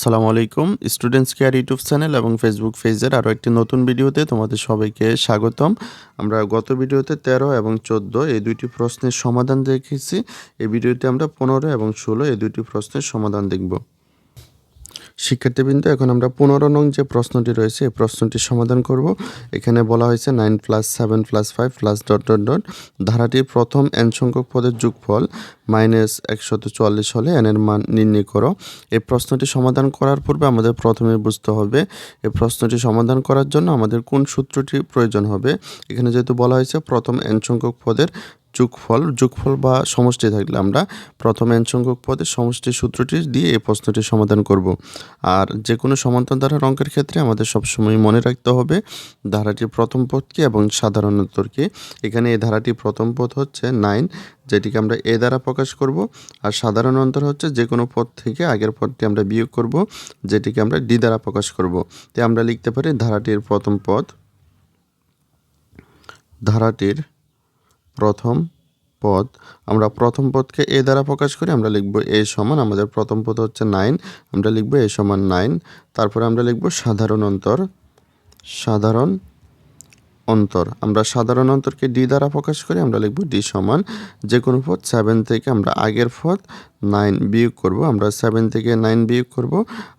আসসালামু আলাইকুম students care YouTube channel এবং ফেসবুক পেজের আরও একটি নতুন ভিডিওতে তোমাদের সবাইকে স্বাগতম। আমরা গত ভিডিওতে তেরো এবং চোদ্দ এই দুইটি প্রশ্নের সমাধান দেখেছি। এই ভিডিওতে আমরা পনেরো এবং ষোলো এই দুইটি প্রশ্নের সমাধান দেখব। শিক্ষার্থীবৃন্দ, এখন আমরা পনেরো নং যে প্রশ্নটি রয়েছে, এই প্রশ্নটির সমাধান করব। এখানে বলা হয়েছে nine plus seven plus five plus dot dot dot. ধারাটির প্রথম এন সংখ্যক পদের যোগফল মাইনাস একশত চুয়াল্লিশ হলে এনের মান নির্ণয় করো। এই প্রশ্নটি সমাধান করার পূর্বে আমাদের প্রথমে বুঝতে হবে, এই প্রশ্নটি সমাধান করার জন্য আমাদের কোন সূত্রটি প্রয়োজন হবে। এখানে যেহেতু বলা হয়েছে প্রথম এন সংখ্যক পদের যোগফল যোগফল বা সমষ্টি থাকলে আমরা প্রথম এন সংখ্যক পদের সমষ্টি সূত্রটি দিয়ে এই প্রশ্নটি সমাধান করব। আর যে কোনো সমান্তর ধারার অঙ্কের ক্ষেত্রে আমাদের সবসময় মনে রাখতে হবে, ধারাটির প্রথম পদ কি এবং সাধারণ উত্তর এখানে এই ধারাটি প্রথম পদ হচ্ছে নাইন যেটিকে আমরা এ দ্বারা প্রকাশ করব। আর সাধারণ অন্তর হচ্ছে যে কোনো পদ থেকে আগের পদটি আমরা বিয়োগ করব, যেটিকে আমরা ডি দ্বারা প্রকাশ করব। তাই আমরা লিখতে পারি ধারাটির প্রথম পদ, ধারাটির প্রথম পদ, আমরা প্রথম পদকে এ দ্বারা প্রকাশ করি, আমরা লিখব এ সমান, আমাদের প্রথম পদ হচ্ছে নাইন, আমরা লিখব এ সমান নাইন, তারপরে আমরা লিখব সাধারণ অন্তর, সাধারণ অন্তর। আমরা সাধারণ অন্তরকে ডি দ্বারা প্রকাশ করি, আমরা লিখব ডি সমান যে কোনো পদ সেভেন থেকে আমরা আগের পদ নাইন বিয়োগ করব, আমরা সেভেন থেকে নাইন বিয়োগ করব,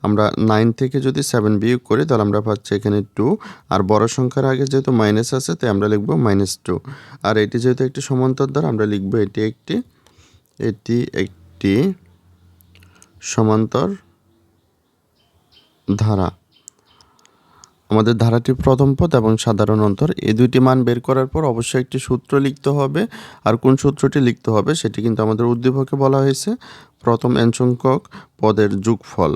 আমরা নাইন থেকে যদি সেভেন বিয়োগ করি, তাহলে আমরা পাচ্ছি এখানে টু আর বড় সংখ্যার আগে যেহেতু মাইনাস আছে, তাই আমরা লিখব মাইনাস টু আর এটি যেহেতু একটি সমান্তর দ্বারা, আমরা লিখব এটি একটি এটি একটি সমান্তর ধারা আমাদের ধারাটি প্রথম পদ এবং সাধারণ অন্তর। এই দুইটি মান বের করার পর অবশ্যই একটি সূত্র লিখতে হবে। আর কোন সূত্রটি লিখতে হবে সেটি কিন্তু আমাদের উদ্দীপকে বলা হয়েছে। প্রথম এন সংখ্যক পদের যোগফল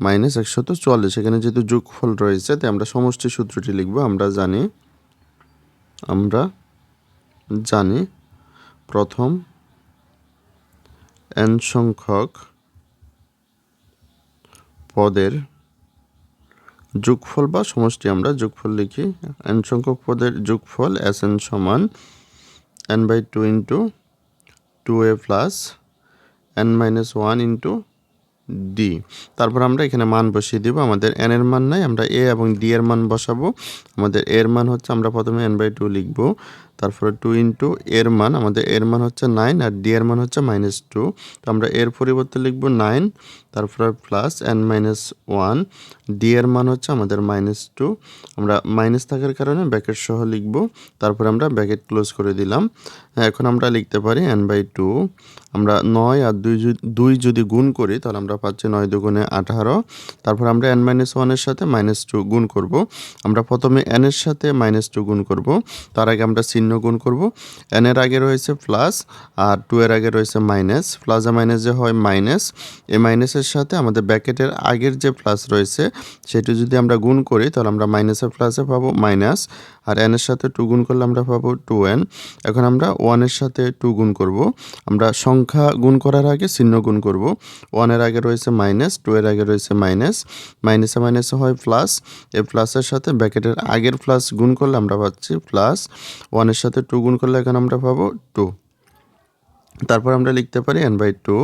মাইনাস একশত চুয়াল্লিশ। এখানে যেহেতু যোগফল রয়েছে, তাই আমরা সমষ্টি সূত্রটি লিখব। আমরা জানি আমরা জানি প্রথম এন সংখ্যক পদের যোগফল বা সমষ্টি আমরা যোগফল লিখি। এন সংখ্যক পদের যোগফল এস এন সমান n by two into two a plus n minus one into d তারপর আমরা এখানে মান বসিয়ে দিব। আমাদের এন এর মান নাই, আমরা এ এবং ডি এর মান বসাবো। আমাদের এর মান হচ্ছে আমরা প্রথমে এন বাই টু লিখব। তারপরে টু ইন্টু এর মান, আমাদের এর মান হচ্ছে নাইন আর ডি এর মান হচ্ছে মাইনাস টু তো আমরা এর পরিবর্তে লিখব নাইন তারপরে plus n minus one d এর মান হচ্ছে আমাদের মাইনাস টু আমরা মাইনাস থাকার কারণে ব্যাকেট সহ লিখব। তারপরে আমরা ব্যাকেট ক্লোজ করে দিলাম। এখন আমরা লিখতে পারি এন বাই টু আমরা নয় আর দুই দুই যদি গুণ করি, তাহলে আমরা পাচ্ছি নয় দুগুণে আঠারো। তারপর আমরা এন মাইনাস ওয়ানের সাথে মাইনাস টু গুণ করব। আমরা প্রথমে এনের সাথে মাইনাস টু গুণ করব। তার আগে আমরা চিহ্ন গুণ করব। এন এর আগে রয়েছে প্লাস আর টু এর আগে রয়েছে মাইনাস প্লাস আর মাইনাস যে হয় মাইনাস এই মাইনাসের সাথে আমাদের ব্যাকেটের আগের যে প্লাস রয়েছে, সেটি যদি আমরা গুণ করি, তাহলে আমরা মাইনাসের প্লাসে পাবো মাইনাস আর এনের সাথে টু গুণ করলে আমরা পাবো টু এন এখন আমরা ওয়ানের সাথে টু গুণ করব। আমরা সংখ্যা গুণ করার আগে চিহ্ন গুণ করব। ওয়ানের আগে রয়েছে মাইনাস টু এর আগে রয়েছে মাইনাস মাইনাসে মাইনাসে হয় প্লাস এই প্লাসের সাথে ব্যাকেটের আগের প্লাস গুণ করলে আমরা পাচ্ছি প্লাস ওয়ানের সাথে টু গুণ করলে এখন আমরা পাবো টু তারপর আমরা লিখতে পারি এন বাই টু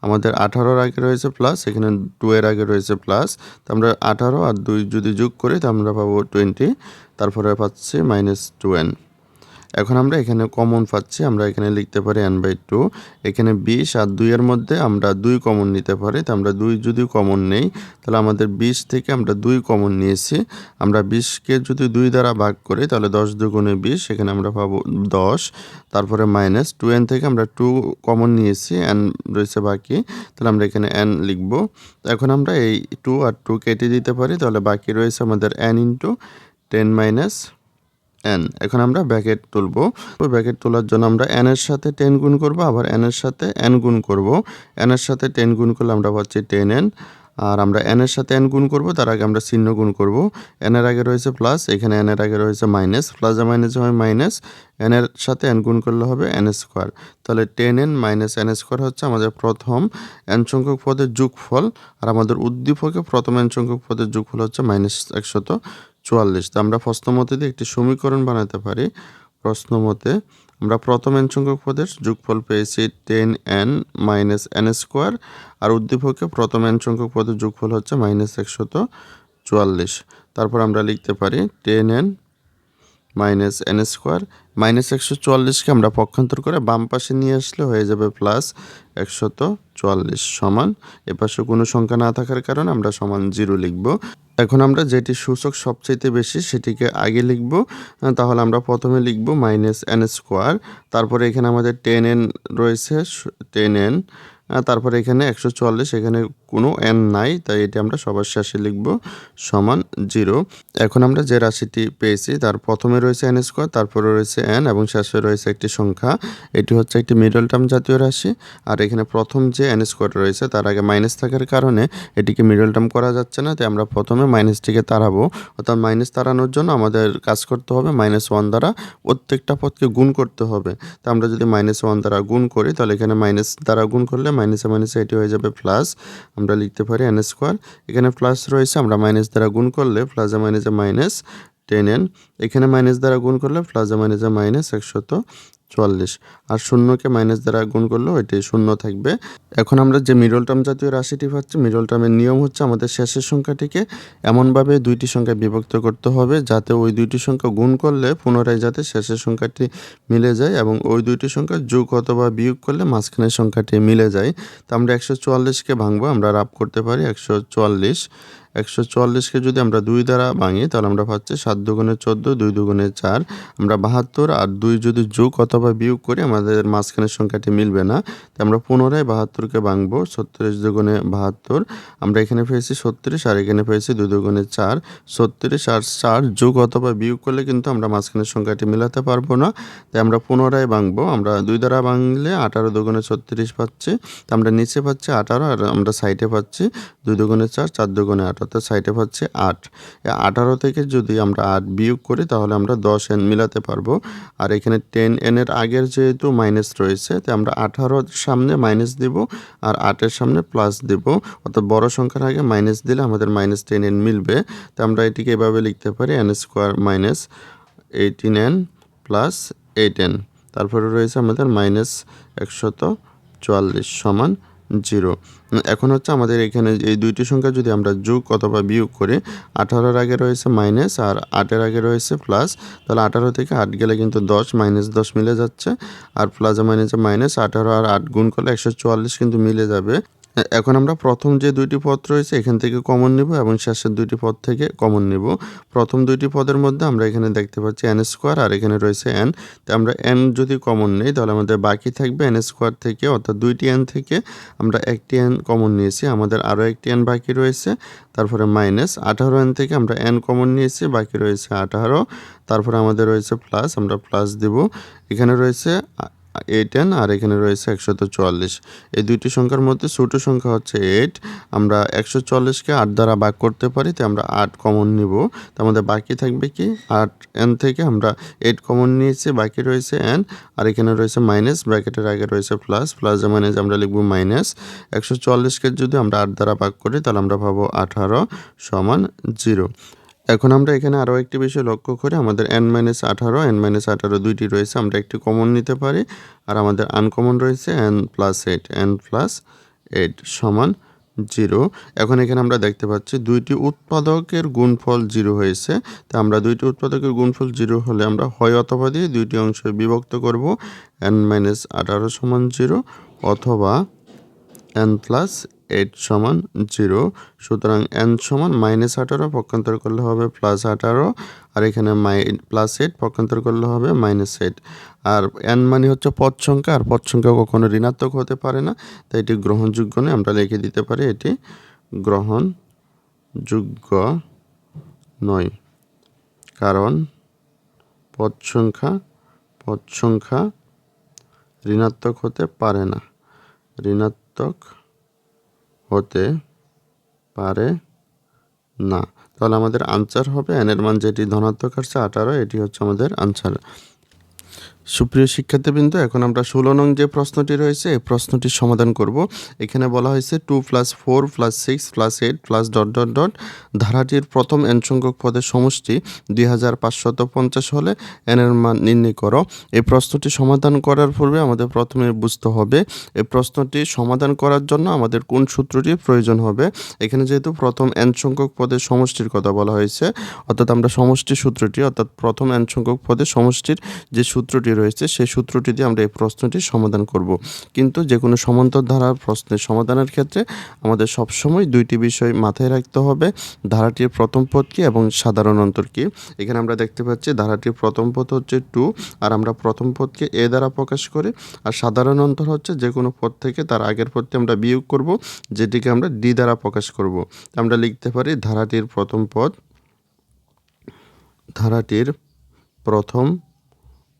আমাদের আঠারোর আগে রয়েছে প্লাস এখানে টু এর আগে রয়েছে প্লাস তো আমরা আঠারো আর দুই যদি যোগ করি, তো আমরা পাবো টোয়েন্টি তারপরে পাচ্ছি মাইনাস টু এন এখন আমরা এখানে কমন পাচ্ছি, আমরা এখানে লিখতে পারি এন বাই টু এখানে বিশ আর দুইয়ের মধ্যে আমরা দুই কমন নিতে পারি, তো আমরা দুই যদি কমন নেই, তাহলে আমাদের বিশ থেকে আমরা দুই কমন নিয়েছি। আমরা বিশকে যদি দুই দ্বারা ভাগ করি, তাহলে দশ দুগুণে বিশ, এখানে আমরা পাবো দশ। তারপরে মাইনাস টু এন থেকে আমরা টু কমন নিয়েছি এন রয়েছে বাকি, তাহলে আমরা এখানে এন লিখব। এখন আমরা এই টু আর টু কেটে দিতে পারি, তাহলে বাকি রয়েছে আমাদের n into ten minus n এখন আমরা ব্যাকেট তুলব। ব্যাকেট তোলার জন্য আমরা এন এর সাথে টেন গুণ করব, আবার এন এর সাথে এন গুণ করব। এন এর সাথে টেন গুণ করলে আমরা পাচ্ছি টেন এন আর আমরা এন এর সাথে এন গুণ করব, তার আগে আমরা চিহ্ন গুণ করব। এন এর আগে রয়েছে প্লাস এখানে এন এর আগে রয়েছে মাইনাস প্লাস আর মাইনাস হয় মাইনাস এন এর সাথে এন গুণ করলে হবে এন স্কোয়ার তাহলে ten n minus n square হচ্ছে আমাদের প্রথম এন সংখ্যক পদের যোগফল। আর আমাদের উদ্দীপকে প্রথম এন সংখ্যক পদের যোগফল হচ্ছে মাইনাস একশত। চুয়াল্লিশ। তো আমরা প্রশ্ন মতে দিয়ে একটি সমীকরণ বানাতে পারি। প্রশ্নমতে আমরা প্রথম এন সংখ্যক পদের যোগফল পেয়েছি ten n minus n square আর উদ্দীপকে প্রথম এন সংখ্যক পদের যোগফল হচ্ছে মাইনাস একশত চুয়াল্লিশ। তারপর আমরা লিখতে পারি ten n minus n square minus একশো চুয়াল্লিশকে আমরা পক্ষান্তর করে বাম পাশে নিয়ে আসলে হয়ে যাবে প্লাস একশত চুয়াল্লিশ সমান। এপাশে কোনো সংখ্যা না থাকার কারণে আমরা সমান জিরো লিখব। এখন আমরা যেটি সূচক সবচেয়ে বেশি সেটিকে আগে লিখব তাহলে আমরা প্রথমে লিখব মাইনাস এন স্কোয়ার, তারপরে এখানে আমাদের টেন এন রয়েছে টেন এন তারপরে এখানে একশো চুয়াল্লিশ, এখানে কোনো এন নাই, তাই এটি আমরা সবার শেষে লিখব সমান জিরো। এখন আমরা যে রাশিটি পেয়েছি, তার প্রথমে রয়েছে এন স্কোয়ার, তারপরে রয়েছে এন এবং শেষে রয়েছে একটি সংখ্যা। এটি হচ্ছে একটি মিডল টার্ম জাতীয় রাশি, আর এখানে প্রথম যে এন স্কোয়ার রয়েছে, তার আগে মাইনাস থাকার কারণে এটিকে মিডল টার্ম করা যাচ্ছে না, তাই আমরা প্রথমে মাইনাসটিকে তাড়াবো। অর্থাৎ মাইনাস তাড়ানোর জন্য আমাদের কাজ করতে হবে মাইনাস ওয়ান দ্বারা প্রত্যেকটা পদকে গুণ করতে হবে। তা আমরা যদি মাইনাস ওয়ান দ্বারা গুণ করি, তাহলে এখানে মাইনাস দ্বারা গুণ করলে মাইনাসে মাইনাসে এটি হয়ে যাবে প্লাস আমরা লিখতে পারি এন স্কোয়ার এখানে প্লাস রয়েছে, আমরা মাইনাস দ্বারা গুণ করলে প্লাসে মাইনাসে মাইনাস টেন এন এখানে মাইনাস দ্বারা গুণ করলে প্লাসে মাইনাসে মাইনাস একশত চুয়াল্লিশ। আর শূন্যকে মাইনাস দ্বারা গুণ করলেও ওইটি শূন্য থাকবে। এখন আমরা যে মিডল টার্ম জাতীয় রাশিটি পাচ্ছি মিডল টার্মের নিয়ম হচ্ছে আমাদের শেষের সংখ্যাটিকে এমনভাবে দুইটি সংখ্যায় বিভক্ত করতে হবে, যাতে ওই দুইটি সংখ্যা গুণ করলে পুনরায় যাতে শেষের সংখ্যাটি মিলে যায় এবং ওই দুইটি সংখ্যা যোগ অথবা বিয়োগ করলে মাঝখানের সংখ্যাটি মিলে যায়। তো আমরা একশো চুয়াল্লিশকে ভাঙবো, আমরা রাপ করতে পারি একশো চুয়াল্লিশ। একশো চুয়াল্লিশকে যদি আমরা দুই দ্বারা ভাঙি, তাহলে আমরা পাচ্ছি সাত দুগুণে চোদ্দ, দুই দুগুণে চার। আমরা বাহাত্তর আর দুই যদি যোগ অথবা বিয়োগ করি, আমাদের মাঝখানের সংখ্যাটি মিলবে না। তো আমরা পুনরায় বাহাত্তরকে ভাঙবো, ছত্রিশ দুগুণে বাহাত্তর। আমরা এখানে পেয়েছি ছত্রিশ আর এখানে পেয়েছি দুই দুগুণে চার। ছত্রিশ আর চার যোগ অথবা বিয়োগ করলে কিন্তু আমরা মাঝখানের সংখ্যাটি মিলাতে পারব না। তাই আমরা পুনরায় ভাঙবো। আমরা দুই দ্বারা ভাঙলে আঠারো দুগুণে ছত্রিশ পাচ্ছি। তো আমরা নিচে পাচ্ছি আঠারো আর আমরা সাইডে পাচ্ছি দুই দুগুণে চার চার দুগুণে আট অর্থাৎ সাইডে পাচ্ছি আট। আঠারো থেকে যদি আমরা আট বিয়োগ করি, তাহলে আমরা দশ এন মিলাতে পারব। আর এখানে টেন এনের আগের যেহেতু মাইনাস রয়েছে, তাই আমরা আঠারোর সামনে মাইনাস দিব আর আটের সামনে প্লাস দিব। অর্থাৎ বড় সংখ্যার আগে মাইনাস দিলে আমাদের মাইনাস টেন এন মিলবে। তো আমরা এটিকে এভাবে লিখতে পারি n square minus eighteen n plus eight n তারপরে রয়েছে আমাদের মাইনাস একশত চুয়াল্লিশ সমান জিরো এখন হচ্ছে আমাদের এখানে এই দুইটি সংখ্যা যদি আমরা যোগ অথবা বিয়োগ করি, আঠারোর আগে রয়েছে মাইনাস আর আটের আগে রয়েছে প্লাস তাহলে আঠারো থেকে আট গেলে কিন্তু দশ মাইনাস দশ মিলে যাচ্ছে, আর প্লাস মাইনাসে মাইনাস আঠারো আর আট গুণ করলে একশো চুয়াল্লিশ কিন্তু মিলে যাবে। এখন আমরা প্রথম যে দুইটি পদ রয়েছে, এখান থেকে কমন নিব এবং শেষের দুইটি পদ থেকে কমন নিব। প্রথম দুইটি পদের মধ্যে আমরা এখানে দেখতে পাচ্ছি এন স্কোয়ার আর এখানে রয়েছে এন তো আমরা এন যদি কমন নিই, তাহলে আমাদের বাকি থাকবে এন স্কোয়ার থেকে, অর্থাৎ দুইটি এন থেকে আমরা একটি এন কমন নিয়েছি। আমাদের আরও একটি এন বাকি রয়েছে, তারপরে মাইনাস আঠারো এন থেকে আমরা এন কমন নিয়েছি, বাকি রয়েছে আঠারো। তারপরে আমাদের রয়েছে প্লাস আমরা প্লাস দিব। এখানে রয়েছে এইট এন আর এখানে রয়েছে একশত চুয়াল্লিশ। এই দুইটি সংখ্যার মধ্যে ছোটো সংখ্যা হচ্ছে এইট আমরা একশো চুয়াল্লিশকে আট দ্বারা ভাগ করতে পারি তো আমরা আট কমন নিব। তো আমাদের বাকি থাকবে কি? আট এন থেকে আমরা এইট কমন নিয়েছি, বাকি রয়েছে এন আর এখানে রয়েছে মাইনাস ব্র্যাকেটের আগে রয়েছে প্লাস প্লাস মাইনাস আমরা লিখব মাইনাস একশো চুয়াল্লিশকে যদি আমরা আট দ্বারা ভাগ করি, তাহলে আমরা পাবো আঠারো সমান জিরো এখন আমরা এখানে আরও একটি বিষয় লক্ষ্য করি আমাদের এন মাইনাস আঠারো এন মাইনাস আঠারো দুইটি রয়েছে, আমরা একটি কমন নিতে পারি। আর আমাদের আনকমন রয়েছে n plus eight n plus eight সমান জিরো এখন এখানে আমরা দেখতে পাচ্ছি দুইটি উৎপাদকের গুণফল জিরো হয়েছে। তা আমরা দুইটি উৎপাদকের গুণফল জিরো হলে আমরা হয় অথবা দিয়ে দুইটি অংশে বিভক্ত করব। এন মাইনাস আঠারো সমান জিরো অথবা এন প্লাস এইট সমান জিরো। সুতরাং এন সমান মাইনাস আঠারো পক্ষান্তর করলে হবে প্লাস আঠারো। আর এখানে মাই, প্লাস এইট পক্ষান্তর করলে হবে মাইনাস এইট। আর এন মানে হচ্ছে পদ সংখ্যা, আর পদ সংখ্যা কখনো ঋণাত্মক হতে পারে না। তাই এটি গ্রহণযোগ্য নয়, আমরা লিখে দিতে পারি এটি গ্রহণযোগ্য নয়। কারণ পদ সংখ্যা পদ সংখ্যা ঋণাত্মক হতে পারে না। ঋণাত্মক হতে পারে না। তাহলে আমাদের আনসার হবে এনের মান যেটি ধনাত্মক আসছে আঠারো, এটি হচ্ছে আমাদের আনসার সুপ্রিয় শিক্ষার্থীবৃন্দ, এখন আমরা ষোলো নং যে প্রশ্নটি রয়েছে, এই প্রশ্নটির সমাধান করব। এখানে বলা হয়েছে two plus four plus six plus eight plus dot dot dot ধারাটির প্রথম এন সংখ্যক পদের সমষ্টি দুই হাজার পাঁচশত পঞ্চাশ হলে এন এর মান নির্ণয় করো। এই প্রশ্নটি সমাধান করার পূর্বে আমাদের প্রথমে বুঝতে হবে, এই প্রশ্নটি সমাধান করার জন্য আমাদের কোন সূত্রটির প্রয়োজন হবে। এখানে যেহেতু প্রথম এন সংখ্যক পদের সমষ্টির কথা বলা হয়েছে, অর্থাৎ আমরা সমষ্টি সূত্রটি, অর্থাৎ প্রথম এন সংখ্যক পদের সমষ্টির যে সূত্রটি রয়েছে, সেই সূত্রটি দিয়ে আমরা এই প্রশ্নটির সমাধান করব। কিন্তু যে কোনো সমান্তর ধারার প্রশ্নের সমাধানের ক্ষেত্রে আমাদের সবসময় দুইটি বিষয় মাথায় রাখতে হবে। ধারাটির প্রথম পদ কি এবং সাধারণ অন্তর কি? এখানে আমরা দেখতে পাচ্ছি ধারাটির প্রথম পদ হচ্ছে টু, আর আমরা প্রথম পদকে এ দ্বারা প্রকাশ করি। আর সাধারণ অন্তর হচ্ছে যে কোনো পদ থেকে তার আগের পদটি আমরা বিয়োগ করব, যেটিকে আমরা ডি দ্বারা প্রকাশ করব। আমরা লিখতে পারি ধারাটির প্রথম পদ, ধারাটির প্রথম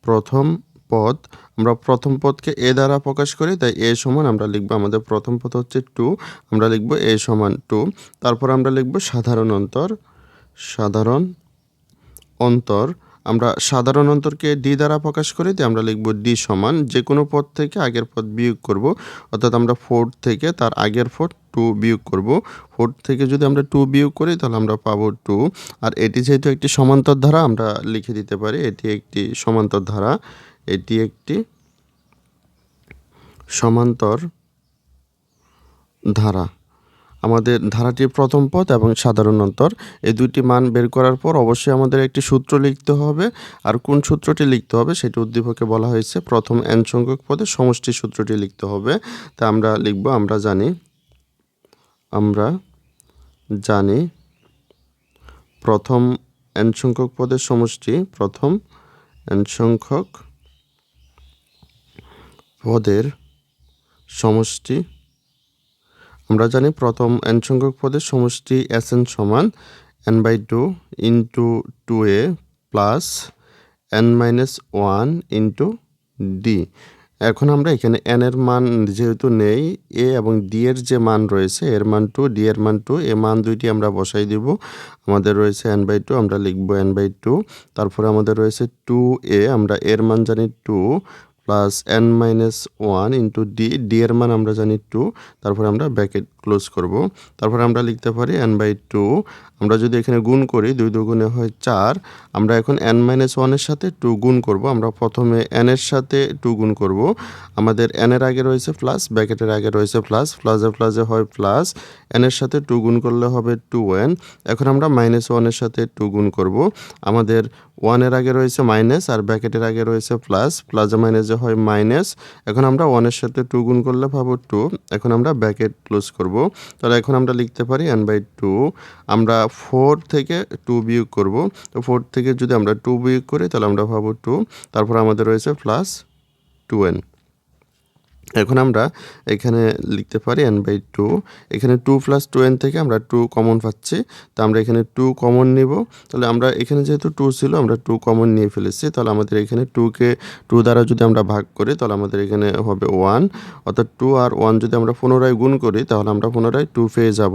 প্রথম পদ, আমরা প্রথম পদকে এ দ্বারা প্রকাশ করি, তাই এ সমান আমরা লিখব, আমাদের প্রথম পদ হচ্ছে টু, আমরা লিখব এ সমান টু, তারপর আমরা লিখব সাধারণ অন্তর সাধারণ অন্তর আমরা সাধারণ অন্তরকে ডি দ্বারা প্রকাশ করি, তাই আমরা লিখব ডি সমান যে কোনো পদ থেকে আগের পদ বিয়োগ করব। অর্থাৎ আমরা ফোর থেকে তার আগের পদ টু বিয়োগ করব। ফোর থেকে যদি আমরা টু বিয়োগ করি, তাহলে আমরা পাবো টু আর এটি যেহেতু একটি সমান্তর ধারা, আমরা লিখে দিতে পারি এটি একটি সমান্তর ধারা। এটি একটি সমান্তর ধারা। আমাদের ধারাটির প্রথম পদ এবং সাধারণ অন্তর। এই দুইটি মান বের করার পর অবশ্যই আমাদের একটি সূত্র লিখতে হবে। আর কোন সূত্রটি লিখতে হবে সেটি উদ্দীপকে বলা হয়েছে প্রথম এন সংখ্যক পদে সমষ্টি সূত্রটি লিখতে হবে। তা আমরা লিখব, আমরা জানি আমরা জানি প্রথম এন সংখ্যক পদের সমষ্টি, প্রথম এন সংখ্যক পদের সমষ্টি আমরা জানি প্রথম এন সংখ্যক পদের সমষ্টি এস এন সমান n by two into two a plus n minus one into d এখন আমরা এখানে এন এর মান যেহেতু নেই এ এবং ডি এর যে মান রয়েছে, এর মান টু ডি এর মান টু এ মান দুইটি আমরা বসাই দিব। আমাদের রয়েছে এন বাই টু আমরা লিখব এন বাই টু তারপরে আমাদের রয়েছে টু এ আমরা এর মান জানি two plus n minus one into d d এর মান আমরা জানি টু তারপরে আমরা ব্যাকেট ক্লোজ করব। তারপরে আমরা লিখতে পারি এন বাই টু আমরা যদি এখানে গুণ করি, দুই দুগুণে হয় চার, আমরা এখন এন মাইনাস ওয়ানের সাথে টু গুণ করব। আমরা প্রথমে এন এর সাথে টু গুণ করব। আমাদের এন এর আগে রয়েছে প্লাস ব্যাকেটের আগে রয়েছে প্লাস প্লাসে প্লাসে হয় প্লাস এন এর সাথে টু গুণ করলে হবে টু এন এখন আমরা মাইনাস ওয়ানের সাথে টু গুণ করব। আমাদের ওয়ানের আগে রয়েছে মাইনাস আর ব্যাকেটের আগে রয়েছে প্লাস প্লাসে মাইনাসে হয় মাইনাস এখন আমরা ওয়ানের সাথে টু গুণ করলে পাবো টু এখন আমরা ব্যাকেট ক্লোজ করব। তাহলে এখন আমরা লিখতে পারি এন বাই টু আমরা ফোর থেকে টু বিয়োগ করব। তো ফোর থেকে যদি আমরা টু বিয়োগ করি, তাহলে আমরা ভাবো টু তারপর আমাদের রয়েছে প্লাস টু এন এখন আমরা এখানে লিখতে পারি এন বাই টু এখানে টু প্লাস টু এন থেকে আমরা টু কমন পাচ্ছি। তো আমরা এখানে টু কমন নিব। তাহলে আমরা এখানে যেহেতু টু ছিল, আমরা টু কমন নিয়ে ফেলেছি। তাহলে আমাদের এখানে টুকে টু দ্বারা যদি আমরা ভাগ করি, তাহলে আমাদের এখানে হবে ওয়ান অর্থাৎ টু আর ওয়ান যদি আমরা পুনরায় গুণ করি, তাহলে আমরা পুনরায় টু পেয়ে যাব।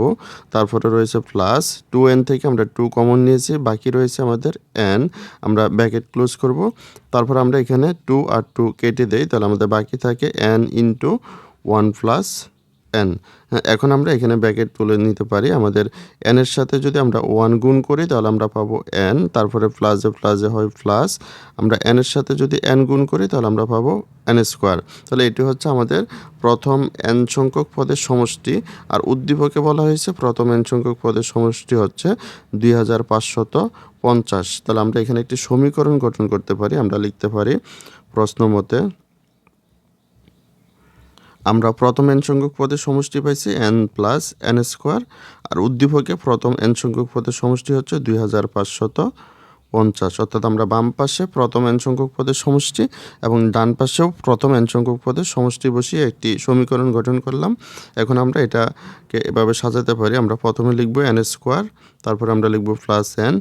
তারপরে রয়েছে প্লাস টু এন থেকে আমরা টু কমন নিয়েছি। বাকি রয়েছে আমাদের এন আমরা ব্যাকেট ক্লোজ করব। তারপর আমরা এখানে টু আর টু কেটে দেই। তাহলে আমাদের বাকি থাকে n into one plus n এখন আমরা এখানে ব্যাকেট তুলে নিতে পারি। আমাদের এন এর সাথে যদি আমরা ওয়ান গুণ করি, তাহলে আমরা পাবো এন তারপরে প্লাসে প্লাসে হয় প্লাস আমরা এন এর সাথে যদি এন গুণ করি, তাহলে আমরা পাবো এন স্কোয়ার তাহলে এটি হচ্ছে আমাদের প্রথম এন সংখ্যক পদের সমষ্টি। আর উদ্দীপকে বলা হয়েছে, প্রথম এন সংখ্যক পদের সমষ্টি হচ্ছে দুই হাজার পাঁচশত পঞ্চাশ। তাহলে আমরা এখানে একটি সমীকরণ গঠন করতে পারি। আমরা লিখতে পারি প্রশ্ন মতে আমরা প্রথম এন সংখ্যক পদের সমষ্টি পাইছি এন প্লাস এন স্কোয়ার আর উদ্দীপকে প্রথম এন সংখ্যক পদের সমষ্টি হচ্ছে দুই হাজার পাঁচশত পঞ্চাশ। অর্থাৎ আমরা বাম পাশে প্রথম এন সংখ্যক পদের সমষ্টি এবং ডান পাশেও প্রথম এন সংখ্যক পদের সমষ্টি বসিয়ে একটি সমীকরণ গঠন করলাম। এখন আমরা এটাকে এভাবে সাজাতে পারি। আমরা প্রথমে লিখব এন স্কোয়ার তারপর আমরা লিখব প্লাস এন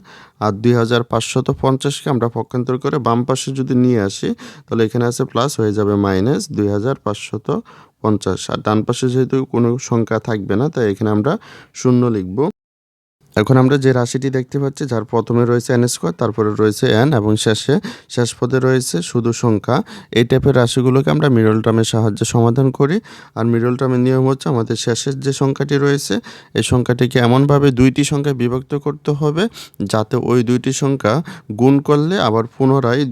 আর দুই হাজার পাঁচশত পঞ্চাশকে আমরা পক্ষান্তর করে বাম পাশে যদি নিয়ে আসি, তাহলে এখানে আছে প্লাস হয়ে যাবে মাইনাস দুই হাজার পাঁচশত পঞ্চাশ। আর ডান পাশে যেহেতু কোনো সংখ্যা থাকবে না তাই এখানে আমরা শূন্য লিখব। এখন আমরা যে রাশিটি দেখতে পাচ্ছি, যার প্রথমে রয়েছে এন স্কোয়ার তারপরে রয়েছে এন এবং শেষে, শেষ পদে রয়েছে শুধু সংখ্যা। এই টাইপের রাশিগুলোকে আমরা মিডল টার্মের সাহায্যে সমাধান করি। আর মিডল টার্মের নিয়ম হচ্ছে আমাদের শেষের যে সংখ্যাটি রয়েছে, এই সংখ্যাটিকে এমনভাবে দুইটি সংখ্যায় বিভক্ত করতে হবে, যাতে ওই দুইটি সংখ্যা গুণ করলে আবার পুনরায়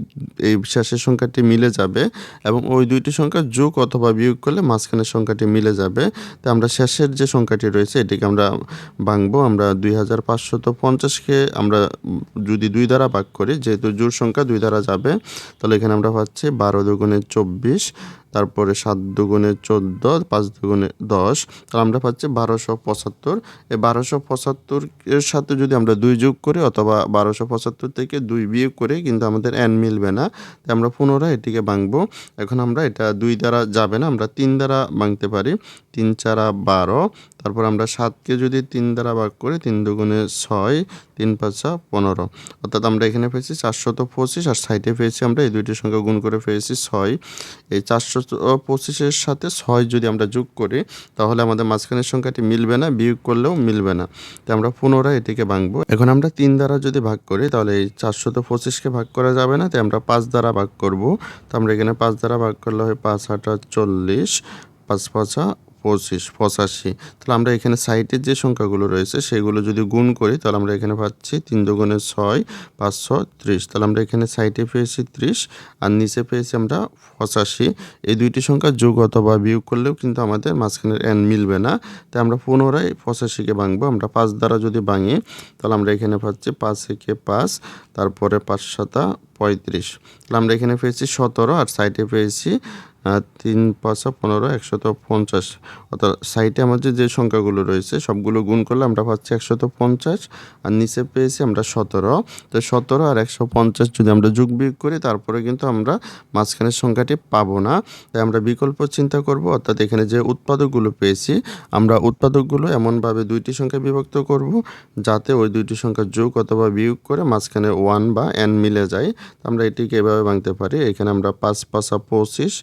এই শেষের সংখ্যাটি মিলে যাবে এবং ওই দুইটি সংখ্যা যোগ অথবা বিয়োগ করলে মাঝখানের সংখ্যাটি মিলে যাবে। তো আমরা শেষের যে সংখ্যাটি রয়েছে, এটিকে আমরা ভাঙবো, আমরা দুই হাজার পাঁচশত পঞ্চাশকে আমরা যদি দুই দ্বারা ভাগ করি, যেহেতু জোর সংখ্যা দুই দ্বারা যাবে, তাহলে এখানে আমরা পাচ্ছি বারো দুগুণে চব্বিশ তারপরে সাত দুগুণে চোদ্দ, পাঁচ দুগুণে দশ, তাহলে আমরা পাচ্ছি বারোশো পঁচাত্তর। এই বারোশো পঁচাত্তর এর সাথে যদি আমরা দুই যোগ করি অথবা বারোশো পঁচাত্তর থেকে দুই বিয়োগ করি, কিন্তু আমাদের এন মিলবে না, তাই আমরা পুনরায় এটিকে ভাঙবো। এখন আমরা এটা দুই দ্বারা যাবে না, আমরা তিন দ্বারা ভাঙতে পারি। তিন চারা বারো, তারপর আমরা সাতকে যদি তিন দ্বারা ভাগ করি, তিন দুগুণে ছয়, তিন পাঁচা পনেরো। অর্থাৎ আমরা এখানে পেয়েছি চারশত পঁচিশ, আর সাইডে পেয়েছি আমরা এই দুইটির সংখ্যা গুণ করে পেয়েছি ছয়। এই চারশো পঁচিশের সাথে ছয় যদি আমরা যোগ করি, তাহলে আমাদের মাঝখানের সংখ্যাটি মিলবে না, বিয়োগ করলেও মিলবে না। তাই আমরা পুনরায় এটিকে ভাঙবো। এখন আমরা তিন দ্বারা যদি ভাগ করি, তাহলে এই চারশত পঁচিশকে ভাগ করা যাবে না, তাই আমরা পাঁচ দ্বারা ভাগ করব। তো আমরা এখানে পাঁচ দ্বারা ভাগ করলে হয় পাঁচ আটা চল্লিশ, পাঁচ পাঁচা পঁচিশ, পঁচাশি, তাহলে আমরা এখানে সাইটের যে সংখ্যাগুলো রয়েছে সেগুলো যদি গুণ করি, তাহলে আমরা এখানে পাচ্ছি তিন দুগুণে ছয়, পাঁচশো ত্রিশ। তাহলে আমরা এখানে সাইটে পেয়েছি ত্রিশ আর নিচে পেয়েছি আমরা পঁচাশি। এই দুইটি সংখ্যা যোগ অথবা বিয়োগ করলেও কিন্তু আমাদের মাঝখানের এন মিলবে না। তাই আমরা পুনরায় পঁচাশিকে ভাঙবো। আমরা পাঁচ দ্বারা যদি ভাঙি, তাহলে আমরা এখানে পাচ্ছি পাঁচ একে পাঁচ, তারপরে পাঁচ সাতা পঁয়ত্রিশ। তাহলে আমরা এখানে পেয়েছি সতেরো আর সাইটে পেয়েছি তিন, পাঁচা পনেরো, একশত পঞ্চাশ। অর্থাৎ সাইটে আমাদের যে সংখ্যাগুলো রয়েছে, সবগুলো গুণ করলে আমরা পাচ্ছি একশত পঞ্চাশ, আর নিচে পেয়েছি আমরা সতেরো। তো সতেরো আর একশো পঞ্চাশ যদি আমরা যোগ বিয়োগ করি, তারপরে কিন্তু আমরা মাঝখানের সংখ্যাটি পাবো না। তাই আমরা বিকল্প চিন্তা করব, অর্থাৎ এখানে যে উৎপাদকগুলো পেয়েছি, আমরা উৎপাদকগুলো এমনভাবে দুইটি সংখ্যা বিভক্ত করব, যাতে ওই দুইটি সংখ্যা যোগ অথবা বিয়োগ করে মাঝখানে ওয়ান বা এন মিলে যায়। আমরা এটিকে এভাবে ভাঙতে পারি। এখানে আমরা পাঁচ, পাঁচা পঁচিশ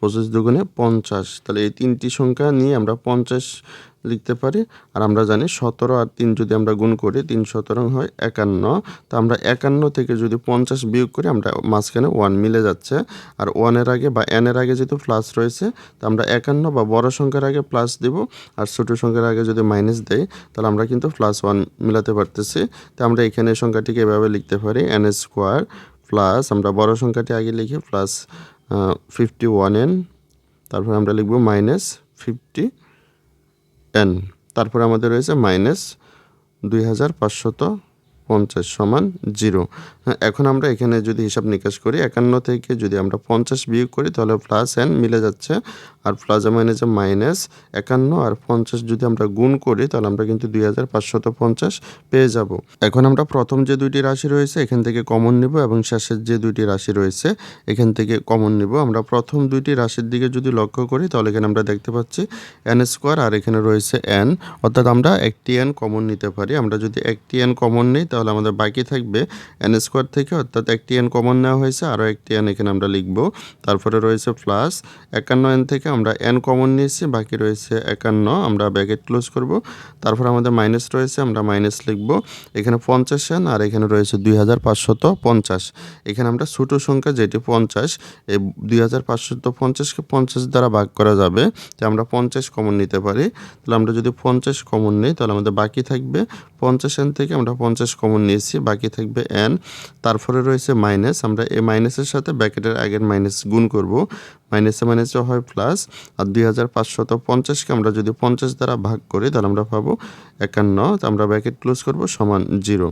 পঁচিশ দুগুণে পঞ্চাশ। তাহলে এই তিনটি সংখ্যা নিয়ে আমরা পঞ্চাশ লিখতে পারি। আর আমরা জানি সতেরো আর তিন যদি আমরা গুণ করি, তিন সতেরো হয় একান্ন। তা আমরা একান্ন থেকে যদি পঞ্চাশ বিয়োগ করি, আমরা মাঝখানে ওয়ান মিলে যাচ্ছে। আর ওয়ানের আগে বা এনের আগে যেহেতু প্লাস রয়েছে, তা আমরা একান্ন বা বড় সংখ্যার আগে প্লাস দেব। আর ছোটো সংখ্যার আগে যদি মাইনাস দেই, তাহলে আমরা কিন্তু প্লাস ওয়ান মিলাতে পারতেছি। তো আমরা এখানে সংখ্যাটিকে এভাবে লিখতে পারি এন স্কোয়ার প্লাস আমরা বড় সংখ্যাটি আগে লিখি প্লাস ফিফটি ওয়ান এন তারপরে আমরা লিখব মাইনাস ফিফটি এন তারপরে আমাদের রয়েছে মাইনাস দুই হাজার পাঁচশত পঞ্চাশ সমান জিরো হ্যাঁ এখন আমরা এখানে যদি হিসাব নিকাশ করি, একান্ন থেকে যদি আমরা পঞ্চাশ বিয়োগ করি, তাহলে প্লাস এন মিলে যাচ্ছে আর প্লাস মাইনাসে মাইনাস একান্ন আর পঞ্চাশ যদি আমরা গুণ করি, তাহলে আমরা কিন্তু দুই হাজার পাঁচশত পঞ্চাশ পেয়ে যাব। এখন আমরা প্রথম যে দুইটি রাশি রয়েছে, এখান থেকে কমন নিব এবং শেষের যে দুইটি রাশি রয়েছে, এখান থেকে কমন নিব। আমরা প্রথম দুইটি রাশির দিকে যদি লক্ষ্য করি, তাহলে এখানে আমরা দেখতে পাচ্ছি এন স্কোয়ার আর এখানে রয়েছে এন অর্থাৎ আমরা একটি এন কমন নিতে পারি। আমরা যদি একটি এন কমন নিই, তাহলে আমাদের বাকি থাকবে এন স্কোয়ার থেকে, অর্থাৎ একটি এন কমন নেওয়া হয়েছে, আরও একটি এন এখানে আমরা লিখব। তারপরে রয়েছে প্লাস একান্ন এন থেকে আমরা এন কমন নিয়েছি, বাকি রয়েছে একান্ন, আমরা ব্যাকেট ক্লোজ করব। তারপর আমাদের মাইনাস রয়েছে, আমরা মাইনাস লিখব। এখানে পঞ্চাশ এন আর এখানে রয়েছে দুই হাজার পাঁচশত পঞ্চাশ। এখানে আমরা ছোটো সংখ্যা যেটি পঞ্চাশ, এই দুই হাজার পাঁচশত পঞ্চাশকে পঞ্চাশ দ্বারা ভাগ করা যাবে তো আমরা পঞ্চাশ কমন নিতে পারি। তাহলে আমরা যদি পঞ্চাশ কমন নিই, তাহলে আমাদের বাকি থাকবে পঞ্চাশ এন থেকে আমরা পঞ্চাশ কমন নিয়েছি, বাকি থাকবে এন তারপরে রয়েছে মাইনাস আমরা এই মাইনাসের সাথে ব্যাকেটের আগের মাইনাস গুণ করব। মাইনাসে মাইনাসে হয় প্লাস, আর দুই হাজার পাঁচশত পঞ্চাশকে আমরা যদি পঞ্চাশ দ্বারা ভাগ করি, তাহলে আমরা পাবো একান্ন আমরা ব্যাকেট ক্লোজ করব, সমান জিরো।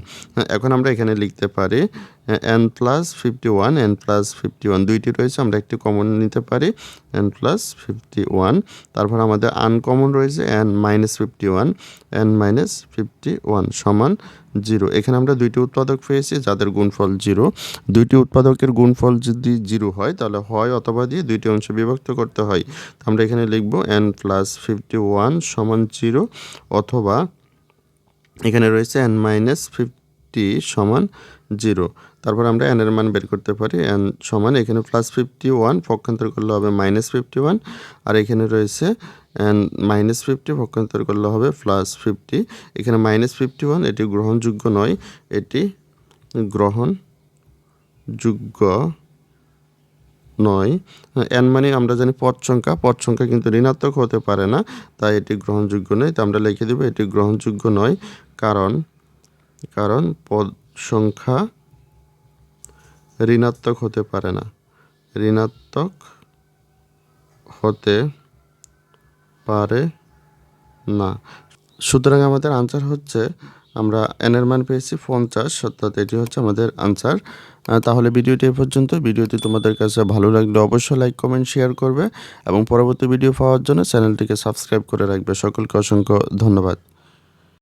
এখন আমরা এখানে লিখতে পারি n plus fifty one n plus fifty one দুইটি রয়েছে, আমরা একটি কমন নিতে পারি এন প্লাস ফিফটি ওয়ান তারপর আমাদের আনকমন রয়েছে n minus fifty one n minus fifty one সমান জিরো। এখানে আমরা দুইটি উৎপাদক পেয়েছি, যাদের গুণফল জিরো। দুইটি উৎপাদকের গুণফল যদি জিরো হয়, তাহলে হয় অথবা দিয়ে দুইটি অংশে বিভক্ত করতে হয়। আমরা এখানে লিখব এন প্লাস ফিফটি ওয়ান সমান জিরো, অথবা এখানে রয়েছে এন মাইনাস ফিফটি সমান জিরো তারপর আমরা এন এর মান বের করতে পারি। এন সমান, এখানে প্লাস ফিফটি ওয়ান পক্ষান্তর করলে হবে মাইনাস ফিফটি ওয়ান আর এখানে রয়েছে এন মাইনাস ফিফটি পক্ষান্তর করলে হবে প্লাস ফিফটি এখানে মাইনাস ফিফটি ওয়ান এটি গ্রহণযোগ্য নয়, এটি গ্রহণযোগ্য নয়। এন মানে আমরা জানি পদ সংখ্যা পদ সংখ্যা কিন্তু ঋণাত্মক হতে পারে না, তাই এটি গ্রহণযোগ্য নয়। তো আমরা লিখে দেবো এটি গ্রহণযোগ্য নয়, কারণ কারণ পদ সংখ্যা ঋণাত্মক হতে পারে না। ঋণাত্মক হতে পারে না। সুতরাং আমাদের আনসার হচ্ছে, আমরা এনের মান পেয়েছি পঞ্চাশ, অর্থাৎ এটি হচ্ছে আমাদের আনসার তাহলে ভিডিওটি এ পর্যন্ত। ভিডিওটি তোমাদের কাছে ভালো লাগলে অবশ্যই লাইক কমেন্ট শেয়ার করবে এবং পরবর্তী ভিডিও পাওয়ার জন্য চ্যানেলটিকে সাবস্ক্রাইব করে রাখবে। সকলকে অসংখ্য ধন্যবাদ।